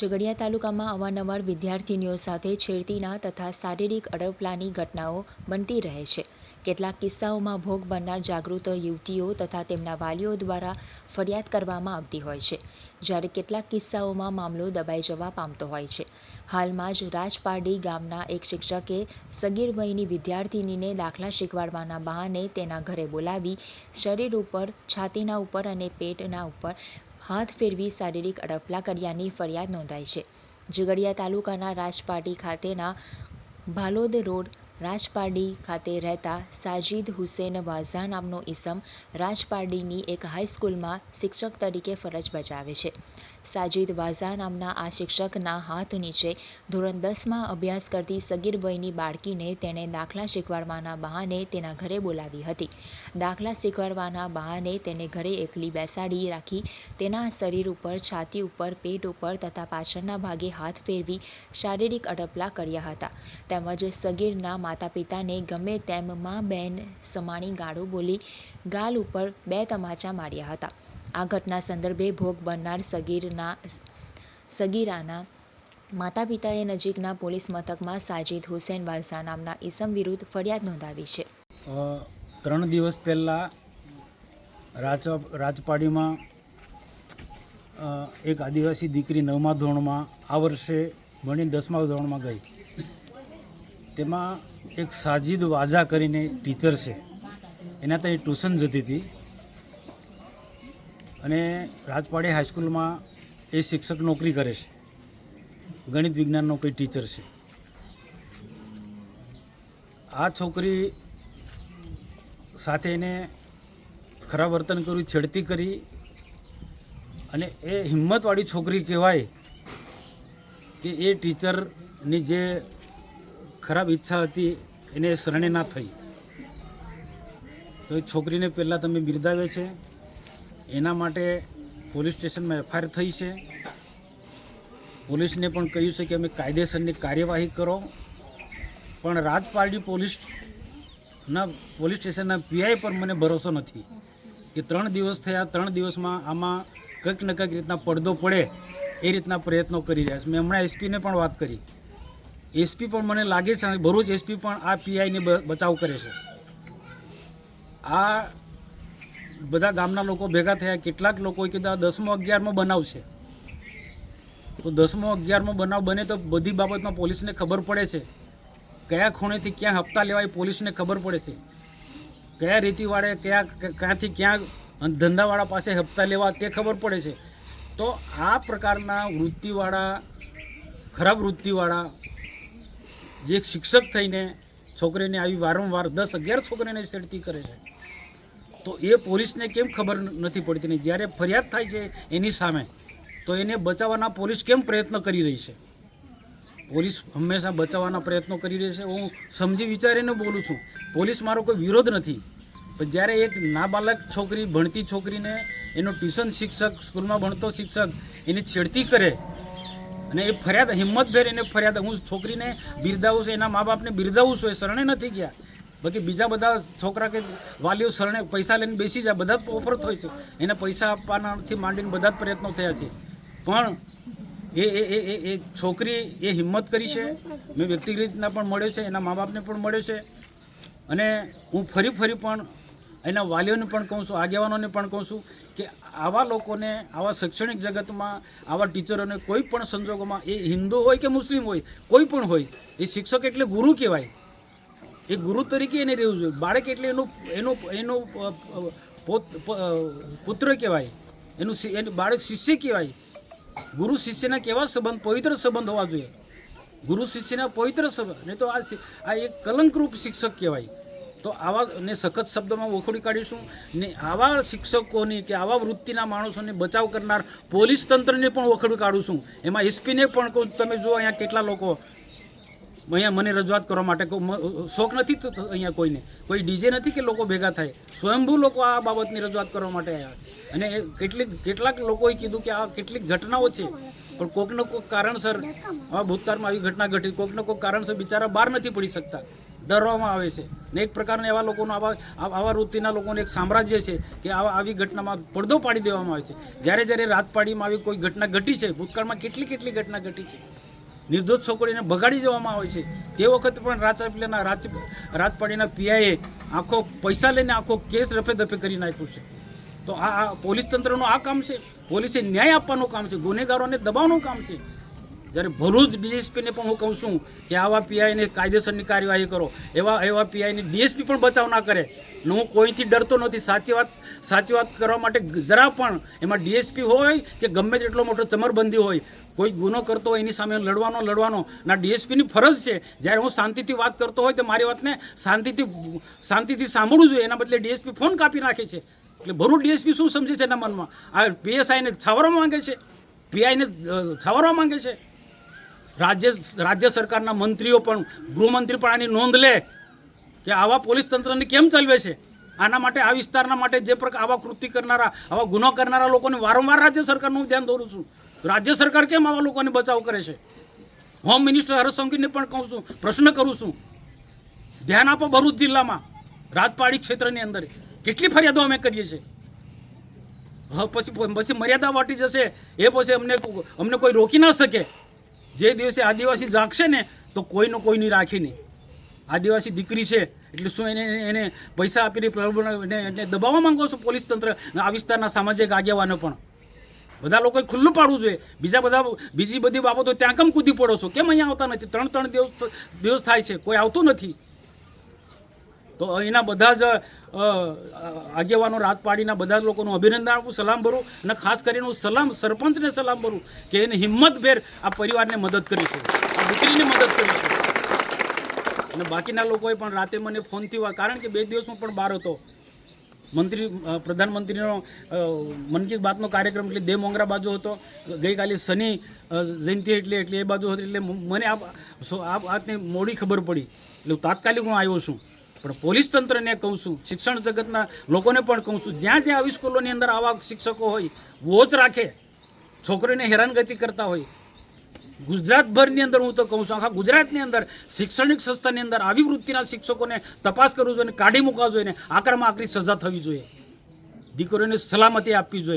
ઝઘડિયા તાલુકામાં અવારનવાર વિદ્યાર્થીનીઓ સાથે છેડતીના તથા શારીરિક અડપલાની ઘટનાઓ બનતી રહે છે. કેટલાક કિસ્સાઓમાં ભોગ બનનાર જાગૃત યુવતીઓ તથા તેમના વાલીઓ દ્વારા ફરિયાદ કરવામાં આવતી હોય છે, જ્યારે કેટલાક કિસ્સાઓમાં મામલો દબાઈ જવા પામતો હોય છે. હાલમાં જ રાજપારડી ગામના એક શિક્ષકે સગીર વયની વિદ્યાર્થિનીને દાખલા શીખવાડવાના બહાને તેના ઘરે બોલાવી શરીર ઉપર, છાતીના ઉપર અને પેટના ઉપર હાથ ફેરવી શારીરિક અડપલા કર્યાની ફરિયાદ નોંધાઈ છે. ઝઘડિયા તાલુકાના રાજપારડી ખાતેના ભાલોદ રોડ રાજપારડી ખાતે રહેતા સાજિદ હુસેન વાઝા નામનો ઈસમ રાજપારડીની એક હાઈસ્કૂલમાં શિક્ષક તરીકે ફરજ બજાવે છે. સાજિદ વાઝા નામના આ શિક્ષકના હાથ નીચે ધોરણ દસમાં અભ્યાસ કરતી સગીર વયની બાળકીને તેણે દાખલા શીખવાડવાના બહાને તેના ઘરે બોલાવી હતી. દાખલા શીખવાડવાના બહાને તેને ઘરે એકલી બેસાડી રાખી તેના શરીર ઉપર, છાતી ઉપર, પેટ ઉપર તથા પાછળના ભાગે હાથ ફેરવી શારીરિક અડપલા કર્યા હતા. તેમજ સગીરના માતા પિતાને ગમે તેમ મા બહેન સમાણી ગાળો બોલી ગાલ ઉપર બે તમાચા માર્યા હતા. આ ઘટના સંદર્ભે ભોગ બનનાર સગીરના સગીરાના માતા પિતાએ નજીકના પોલીસ મથકમાં સાજિદ હુસેન વાઝા નામના ઈસમ વિરુદ્ધ ફરિયાદ નોંધાવી છે. ત્રણ દિવસ પહેલાં રાજ રાજપાડીમાં એક આદિવાસી દીકરી નવમા ધોરણમાં આ વર્ષે ભણી દસમા ધોરણમાં ગઈ. તેમાં એક સાજિદ વાઝા કરીને ટીચર છે. એના ત્યાં ટ્યુશન જતી હતી. અને રાજપાડી હાઈસ્કૂલમાં એ શિક્ષક નોકરી કરે છે. ગણિત વિજ્ઞાનનો કોઈ ટીચર છે. આ છોકરી સાથે એને ખરાબ વર્તન કર્યું, છેડતી કરી અને એ હિંમતવાળી છોકરી કહેવાય કે એ ટીચરની જે ખરાબ ઈચ્છા હતી એને શરણે ના થઈ. તો એ છોકરીને પહેલાં તમે બિરદાવે છે. એના માટે પોલીસ સ્ટેશનમાં એફઆઈઆર થઈ છે. પોલીસને પણ કહ્યું છે કે અમે કાયદેસરની કાર્યવાહી કરો. પણ રાજપારડી પોલીસના પોલીસ સ્ટેશનના પીઆઈ પર મને ભરોસો નથી કે ત્રણ દિવસ થયા, ત્રણ દિવસમાં આમાં કંઈક ને કંઈક રીતના પડદો પડે એ રીતના પ્રયત્નો કરી રહ્યા છે. મેં હમણાં એસપીને પણ વાત કરી. એસપી પણ મને લાગે છે ભરૂચ એસપી પણ આ પીઆઈને બચાવ કરે છે. આ બધા ગામના લોકો ભેગા થયા, કેટલાક લોકોએ કીધું દસમો અગિયારમો બનાવ છે. તો દસમો અગિયારમો બનાવ બને તો બધી બાબતમાં પોલીસને ખબર પડે છે. કયા ખૂણેથી ક્યાં હપ્તા લેવાય પોલીસને ખબર પડે છે. કયા રીતિવાળે કયા ક્યાંથી ક્યાં ધંધાવાળા પાસે હપ્તા લેવા તે ખબર પડે છે. તો આ પ્રકારના વૃત્તિવાળા, ખરાબ વૃત્તિવાળા, જે શિક્ષક થઈને છોકરીને આવી વારંવાર દસ અગિયાર છોકરીને છેડતી કરે છે. તો એ પોલીસને કેમ ખબર નથી પડતી ને જ્યારે ફરિયાદ થાય છે એની સામે, તો એને બચાવવાના પોલીસ કેમ પ્રયત્ન કરી રહી છે? પોલીસ હંમેશા બચાવવાના પ્રયત્નો કરી રહી છે. હું સમજી વિચારીને બોલું છું, પોલીસ મારો કોઈ વિરોધ નથી. પણ જ્યારે એક નાબાલક છોકરી, ભણતી છોકરીને એનો ટ્યુશન શિક્ષક, સ્કૂલમાં ભણતો શિક્ષક એને છેડતી કરે અને એ ફરિયાદ હિંમતભેર એને ફરિયાદ, હું છોકરીને બિરદાવું છું, એના મા બાપને બિરદાવું છું, એ શરણે નથી ગયા. બાકી બીજા બધા છોકરા કે વાલીઓ શરણે પૈસા લઈને બેસી જાય, બધા જ ઓફર હોય છે એને પૈસા આપવાનાથી માંડીને બધા જ પ્રયત્નો થયા છે. પણ એ એ એ એ છોકરી એ હિંમત કરી છે. મેં વ્યક્તિગત રીતના પણ મળ્યો છે, એના મા બાપને પણ મળ્યો છે. અને હું ફરી ફરી પણ એના વાલીઓને પણ કહું છું, આગેવાનોને પણ કહું છું કે આવા લોકોને, આવા શૈક્ષણિક જગતમાં, આવા ટીચરોને કોઈ પણ સંજોગોમાં, એ હિન્દુ હોય કે મુસ્લિમ હોય, કોઈ પણ હોય, એ શિક્ષક એટલે ગુરુ કહેવાય. એ ગુરુ તરીકે એને રહેવું જોઈએ. બાળક એટલે એનું એનું એનું પોત પુત્ર કહેવાય. એનું એનું બાળક શિષ્ય કહેવાય. ગુરુ શિષ્યના કેવા સંબંધ, પવિત્ર સંબંધ હોવા જોઈએ. ગુરુ શિષ્યના પવિત્ર સંબંધ, નહીં તો આ આ એક કલંકરૂપ શિક્ષક કહેવાય. તો આવા, ને સખત શબ્દોમાં વખોડી કાઢીશું. ને આવા શિક્ષકોની કે આવા વૃત્તિના માણસોને બચાવ કરનાર પોલીસ તંત્રને પણ વખોડી કાઢું છું. એમાં એસપીને પણ કહું તમે જુઓ અહીંયા કેટલા લોકો અહીંયા મને રજૂઆત કરવા માટે શોખ નથી અહીંયા કોઈને. કોઈ ડીજે નથી કે લોકો ભેગા થાય. સ્વયંભૂ લોકો આ બાબતની રજૂઆત કરવા માટે આવ્યા અને કેટલીક, કેટલાક લોકોએ કીધું કે આ કેટલીક ઘટનાઓ છે. પણ કોઈકને કોઈક કારણસર, આ ભૂતકાળમાં આવી ઘટના ઘટી. કોઈકને કોઈક કારણસર બિચારા બહાર નથી પડી શકતા. ડરવામાં આવે છે. ને એક પ્રકારના એવા લોકોનો આવા આવા વૃત્તિના લોકોને એક સામ્રાજ્ય છે કે આવા, આવી ઘટનામાં પડદો પાડી દેવામાં આવે છે. જ્યારે જ્યારે રાતપાડીમાં આવી કોઈ ઘટના ઘટી છે, ભૂતકાળમાં કેટલી કેટલી ઘટના ઘટી છે. નિર્દોષ છોકરીને બગાડી દેવામાં આવે છે. તે વખતે પણ રાજપાડીના રાજ રાજપાડીના પીઆઈએ આખો પૈસા લઈને આખો કેસ રફે દફે કરી નાખ્યો છે. તો આ આ પોલીસ તંત્રનું આ કામ છે. પોલીસે ન્યાય આપવાનું કામ છે. ગુનેગારોને દબાવવાનું કામ છે. જ્યારે ભરૂચ ડીએસપીને પણ હું કહું છું કે આવા પીઆઈને કાયદેસરની કાર્યવાહી કરો. એવા એવા પીઆઈને ડીએસપી પણ બચાવ ના કરે. ને હું કોઈથી ડરતો નથી. સાચી વાત સાચી વાત કરવા માટે જરા પણ એમાં ડીએસપી હોય કે ગમે તેટલો મોટો ચમરબંધી હોય. કોઈ ગુનો કરતો હોય, એની સામે લડવાનો લડવાનો. ના, ડીએસપીની ફરજ છે. જ્યારે હું શાંતિથી વાત કરતો હોય, તો મારી વાતને શાંતિથી શાંતિથી સાંભળવું જોઈએ. એના બદલે ડીએસપી ફોન કાપી નાખે છે. એટલે ભરૂચ ડીએસપી શું સમજે છે એના મનમાં? આ પીએસઆઈને છાવરવા માંગે છે? પીઆઈને છાવરવા માંગે છે? રાજ્ય રાજ્ય સરકારના મંત્રીઓ પણ, ગૃહમંત્રી પણ આની નોંધ લે કે આવા પોલીસ તંત્રને કેમ ચલવે છે? આના માટે, આ વિસ્તારના માટે જે પ્રકાર, આવા કૃતિ કરનારા, આવા ગુનો કરનારા લોકોને વારંવાર રાજ્ય સરકારનું ધ્યાન દોરું છું. રાજ્ય સરકાર કેમ આવા લોકોને બચાવ કરે છે? હોમ મિનિસ્ટર હર્ષ સંઘવીને પણ કહું છું, પ્રશ્ન કરું છું. ધ્યાન આપો ભરૂચ જિલ્લામાં, રાજપાડી ક્ષેત્રની અંદર. કેટલી ફરિયાદો અમે કરીએ છીએ? હવે પછી પછી મર્યાદા વાટી જશે, એ પછી અમને અમને કોઈ રોકી ના શકે. જે દિવસે આદિવાસી જાગશે ને, તો કોઈનું કોઈની રાખી નહીં. આદિવાસી દીકરી છે, એટલે શું એને એને પૈસા આપીને એને દબાવવા માંગો છો પોલીસ તંત્ર? આ વિસ્તારના સામાજિક આગેવાનો પણ. બધા લોકોએ ખુલ્લું પાડવું જોઈએ. બીજા બધા બીજી બધી બાબતો ત્યાં કેમ કૂદી પડો છો? કેમ અહીંયા આવતા નથી? ત્રણ ત્રણ દિવસ દિવસ થાય છે. કોઈ આવતું નથી. તો અહીંના બધા જ આગેવાનો રાત પાડીના બધા લોકોનું અભિનંદન આપું, સલામ ભરું અને ખાસ કરીને હું સલામ, સરપંચને સલામ ભરું કે એને હિંમતભેર આ પરિવારને મદદ કરી છે. આ દીકરીને મદદ કરી છે. અને બાકીના લોકોએ પણ રાતે મને ફોનથી કારણ કે બે દિવસ હું પણ બહાર હતો. મંત્રી પ્રધાનમંત્રીનો મન કી બાતનો કાર્યક્રમ એટલે દે મોંગરા બાજુ હતો. ગઈકાલે શનિ જયંતિ એટલે એટલે એ બાજુ હતી. એટલે મને આ વાતની મોડી ખબર પડી. એટલે તાત્કાલિક હું આવ્યો છું. પણ પોલીસ તંત્રને કહું છું, શિક્ષણ જગતના લોકોને પણ કહું છું, જ્યાં જ્યાં આવી સ્કૂલોની અંદર આવા શિક્ષકો હોય, વોચ રાખે. છોકરીને હેરાનગતિ કરતા હોય. ગુજરાતભરની અંદર હું તો કહું છું, આખા ગુજરાતની અંદર શૈક્ષણિક સંસ્થાની અંદર આવી વૃત્તિના શિક્ષકોને તપાસ કરવું જોઈએ કાઢી મૂકવા જોઈએ આકરામાં આકરી સજા થવી જોઈએ. દીકરીઓને સલામતી આપવી જોઈએ.